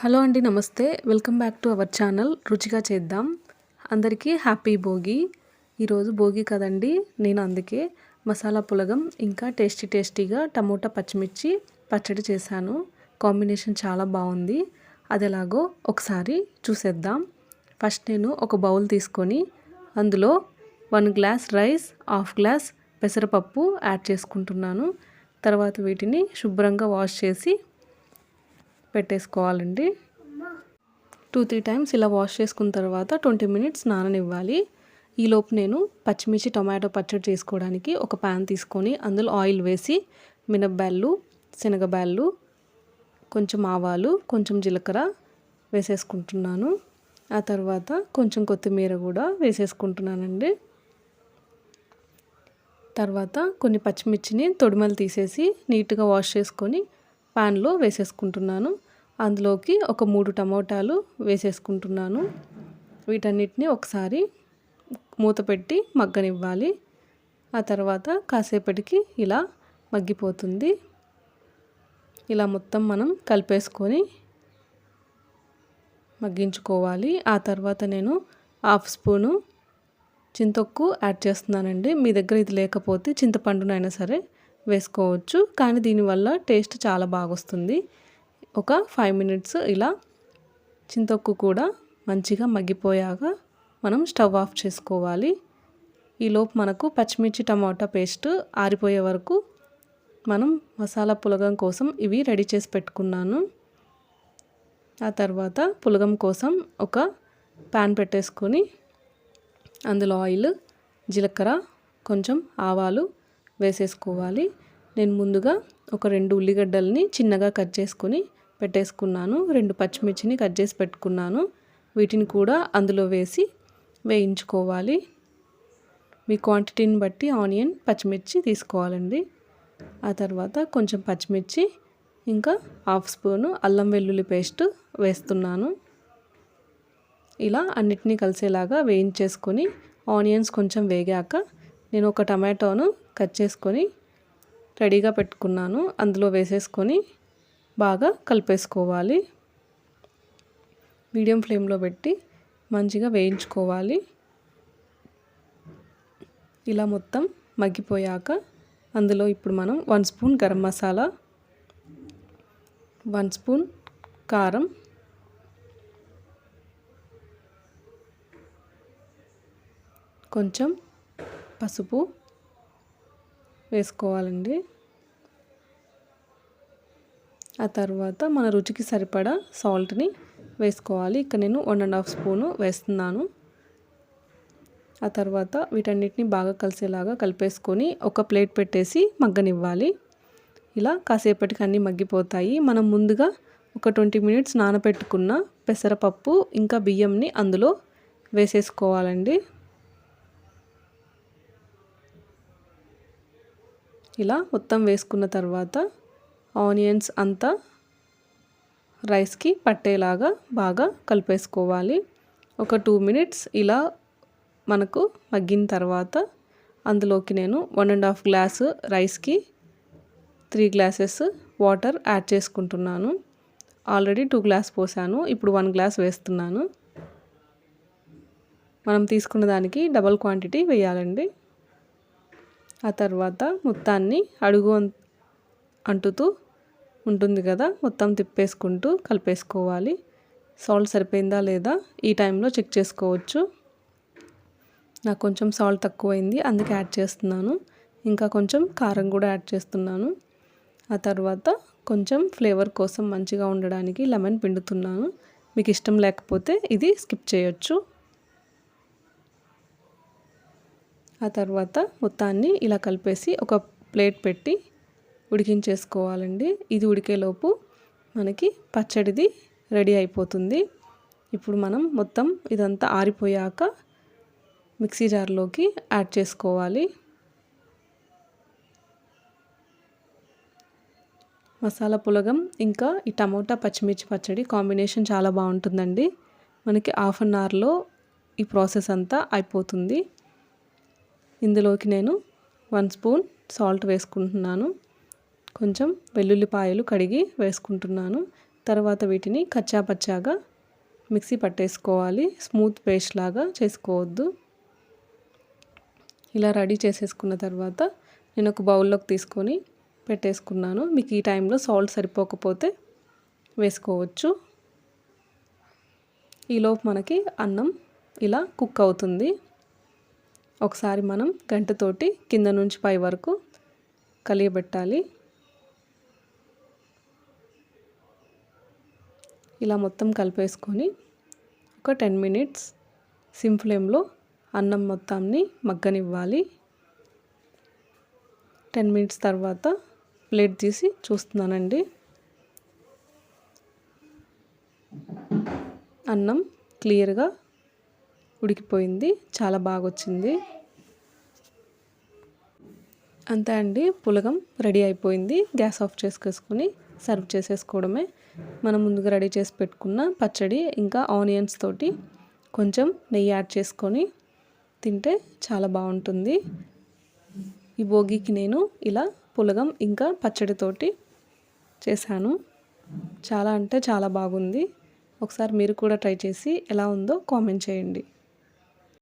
Hello అండి నమస్తే. Welcome back to our channel. రుచిగా చేద్దాం. అందరికీ హ్యాపీ భోగి. ఈరోజు భోగి కదండి నేను అందుకే మసాలా పులగం ఇంకా టేస్టీ టేస్టీగా టమోటా పచ్చిమిర్చి పచ్చడి చేశాను. కాంబినేషన్ చాలా బాగుంది. అది ఎలాగో ఒకసారి చూసేద్దాం. ఫస్ట్ నేను ఒక బౌల్ తీసుకొని అందులో one glass rice half glass పెసరపప్పు యాడ్ చేసుకుంటున్నాను. తర్వాత వీటిని శుభ్రంగా వాష్ చేసి పెట్టేసుకోవాలండి. టూ త్రీ టైమ్స్ ఇలా వాష్ చేసుకున్న తర్వాత ట్వంటీ మినిట్స్ నాననివ్వాలి. ఈలోపు నేను పచ్చిమిర్చి టొమాటో పచ్చడి చేసుకోవడానికి ఒక ప్యాన్ తీసుకొని అందులో ఆయిల్ వేసి మినప్బ్యాళ్ళు శనగబ్యాళ్ళు కొంచెం ఆవాలు కొంచెం జీలకర్ర వేసేసుకుంటున్నాను. ఆ తర్వాత కొంచెం కొత్తిమీర కూడా వేసేసుకుంటున్నానండి. తర్వాత కొన్ని పచ్చిమిర్చిని తొడిమలు తీసేసి నీట్గా వాష్ చేసుకొని ప్యాన్లో వేసేసుకుంటున్నాను. అందులోకి ఒక మూడు టమోటాలు వేసేసుకుంటున్నాను. వీటన్నిటిని ఒకసారి మూత పెట్టి మగ్గనివ్వాలి. ఆ తర్వాత కాసేపటికి ఇలా మగ్గిపోతుంది. ఇలా మొత్తం మనం కలిపేసుకొని మగ్గించుకోవాలి. ఆ తర్వాత నేను హాఫ్ స్పూను చింతొక్కు యాడ్ చేస్తున్నానండి. మీ దగ్గర ఇది లేకపోతే చింతపండునైనా సరే వేసుకోవచ్చు. కానీ దీనివల్ల టేస్ట్ చాలా బాగా వస్తుంది ఒక ఫైవ్ మినిట్స్ ఇలా చింతొక్కు కూడా మంచిగా మగ్గిపోయాక మనం స్టవ్ ఆఫ్ చేసుకోవాలి. ఈలోపు మనకు పచ్చిమిర్చి టమాటా పేస్ట్ ఆరిపోయే వరకు మనం మసాలా పులగం కోసం ఇవి రెడీ చేసి పెట్టుకున్నాను. ఆ తర్వాత పులగం కోసం ఒక ప్యాన్ పెట్టేసుకొని అందులో ఆయిల్ జీలకర్ర కొంచెం ఆవాలు వేసేసుకోవాలి. నేను ముందుగా ఒక రెండు ఉల్లిగడ్డల్ని చిన్నగా కట్ చేసుకొని పెట్టేసుకున్నాను. రెండు పచ్చిమిర్చిని కట్ చేసి పెట్టుకున్నాను. వీటిని కూడా అందులో వేసి వేయించుకోవాలి. మీ క్వాంటిటీని బట్టి ఆనియన్ పచ్చిమిర్చి తీసుకోవాలండి. ఆ తర్వాత కొంచెం పచ్చిమిర్చి ఇంకా హాఫ్ స్పూను అల్లం వెల్లుల్లి పేస్ట్ వేస్తున్నాను. ఇలా అన్నిటినీ కలిసేలాగా వేయించేసుకొని ఆనియన్స్ కొంచెం వేగాక నేను ఒక టమాటోను కట్ చేసుకొని రెడీగా పెట్టుకున్నాను. అందులో వేసేసుకొని బాగా కలిపేసుకోవాలి. మీడియం ఫ్లేమ్లో పెట్టి మంచిగా వేయించుకోవాలి. ఇలా మొత్తం మగ్గిపోయాక అందులో ఇప్పుడు మనం one spoon garam masala one spoon కారం కొంచెం పసుపు వేసుకోవాలండి. ఆ తర్వాత మన రుచికి సరిపడా సాల్ట్ని వేసుకోవాలి. ఇక్కడ నేను వన్ అండ్ హాఫ్ స్పూను వేస్తున్నాను. ఆ తర్వాత వీటన్నిటిని బాగా కలిసేలాగా కలిపేసుకొని ఒక ప్లేట్ పెట్టేసి మగ్గనివ్వాలి. ఇలా కాసేపటికి అన్నీ మగ్గిపోతాయి. మనం ముందుగా ఒక ట్వంటీ మినిట్స్ నానబెట్టుకున్న పెసరపప్పు ఇంకా బియ్యంని అందులో వేసేసుకోవాలండి. ఇలా మొత్తం వేసుకున్న తర్వాత ఆనియన్స్ అంతా రైస్కి పట్టేలాగా బాగా కలిపేసుకోవాలి. ఒక టూ మినిట్స్ ఇలా మనకు మగ్గిన తర్వాత అందులోకి నేను వన్ అండ్ హాఫ్ గ్లాసు రైస్కి త్రీ గ్లాసెస్ వాటర్ యాడ్ చేసుకుంటున్నాను. ఆల్రెడీ టూ గ్లాస్ పోసాను ఇప్పుడు వన్ గ్లాస్ వేస్తున్నాను. మనం తీసుకున్న దానికి డబల్ క్వాంటిటీ వేయాలండి. ఆ తర్వాత మొత్తాన్ని అడుగు అంటుతూ ఉంటుంది కదా మొత్తం తిప్పేసుకుంటూ కలిపేసుకోవాలి. సాల్ట్ సరిపోయిందా లేదా ఈ టైంలో చెక్ చేసుకోవచ్చు. నాకు కొంచెం సాల్ట్ తక్కువైంది అందుకే యాడ్ చేస్తున్నాను. ఇంకా కొంచెం కారం కూడా యాడ్ చేస్తున్నాను. ఆ తర్వాత కొంచెం ఫ్లేవర్ కోసం మంచిగా ఉండడానికి లెమన్ పిండుతున్నాను. మీకు ఇష్టం లేకపోతే ఇది స్కిప్ చేయొచ్చు. ఆ తర్వాత మొత్తాన్ని ఇలా కలిపేసి ఒక ప్లేట్ పెట్టి ఉడికించేసుకోవాలండి. ఇది ఉడికేలోపు మనకి పచ్చడిది రెడీ అయిపోతుంది. ఇప్పుడు మనం మొత్తం ఇదంతా ఆరిపోయాక మిక్సీ జార్లోకి యాడ్ చేసుకోవాలి. మసాలా పులగం ఇంకా ఈ టమోటా పచ్చిమిర్చి పచ్చడి కాంబినేషన్ చాలా బాగుంటుందండి. మనకి హాఫ్ అన్ అవర్లో ఈ ప్రాసెస్ అంతా అయిపోతుంది. ఇందులోకి నేను వన్ స్పూన్ సాల్ట్ వేసుకుంటున్నాను. కొంచెం వెల్లుల్లిపాయలు కడిగి వేసుకుంటున్నాను. తర్వాత వీటిని కచ్చా పచ్చాగా మిక్సీ పట్టేసుకోవాలి. స్మూత్ పేస్ట్ లాగా చేసుకోవద్దు. ఇలా రెడీ చేసేసుకున్న తర్వాత నేను ఒక బౌల్లోకి తీసుకొని పెట్టేసుకున్నాను. మీకు ఈ టైంలో సాల్ట్ సరిపోకపోతే వేసుకోవచ్చు. ఈలోపు మనకి అన్నం ఇలా కుక్ అవుతుంది. ఒకసారి మనం గంటతోటి కింద నుంచి పై వరకు కలియబెట్టాలి. ఇలా మొత్తం కలిపేసుకొని ఒక టెన్ మినిట్స్ సిమ్ ఫ్లేమ్లో అన్నం మొత్తాన్ని మగ్గనివ్వాలి. టెన్ మినిట్స్ తర్వాత ప్లేట్ తీసి చూస్తున్నానండి. అన్నం క్లియర్గా ఉడికిపోయింది చాలా బాగా వచ్చింది అంతే అండి పులగం రెడీ అయిపోయింది. గ్యాస్ ఆఫ్ చేసుకేసుకొని సర్వ్ చేసేసుకోవడమే మనం ముందుగా రెడీ చేసి పెట్టుకున్న పచ్చడి ఇంకా ఆనియన్స్ తోటి కొంచెం నెయ్యి యాడ్ చేసుకొని తింటే చాలా బాగుంటుంది. ఈ భోగికి నేను ఇలా పులగం ఇంకా పచ్చడితోటి చేశాను. చాలా అంటే చాలా బాగుంది. ఒకసారి మీరు కూడా ట్రై చేసి ఎలా ఉందో కామెంట్ చేయండి.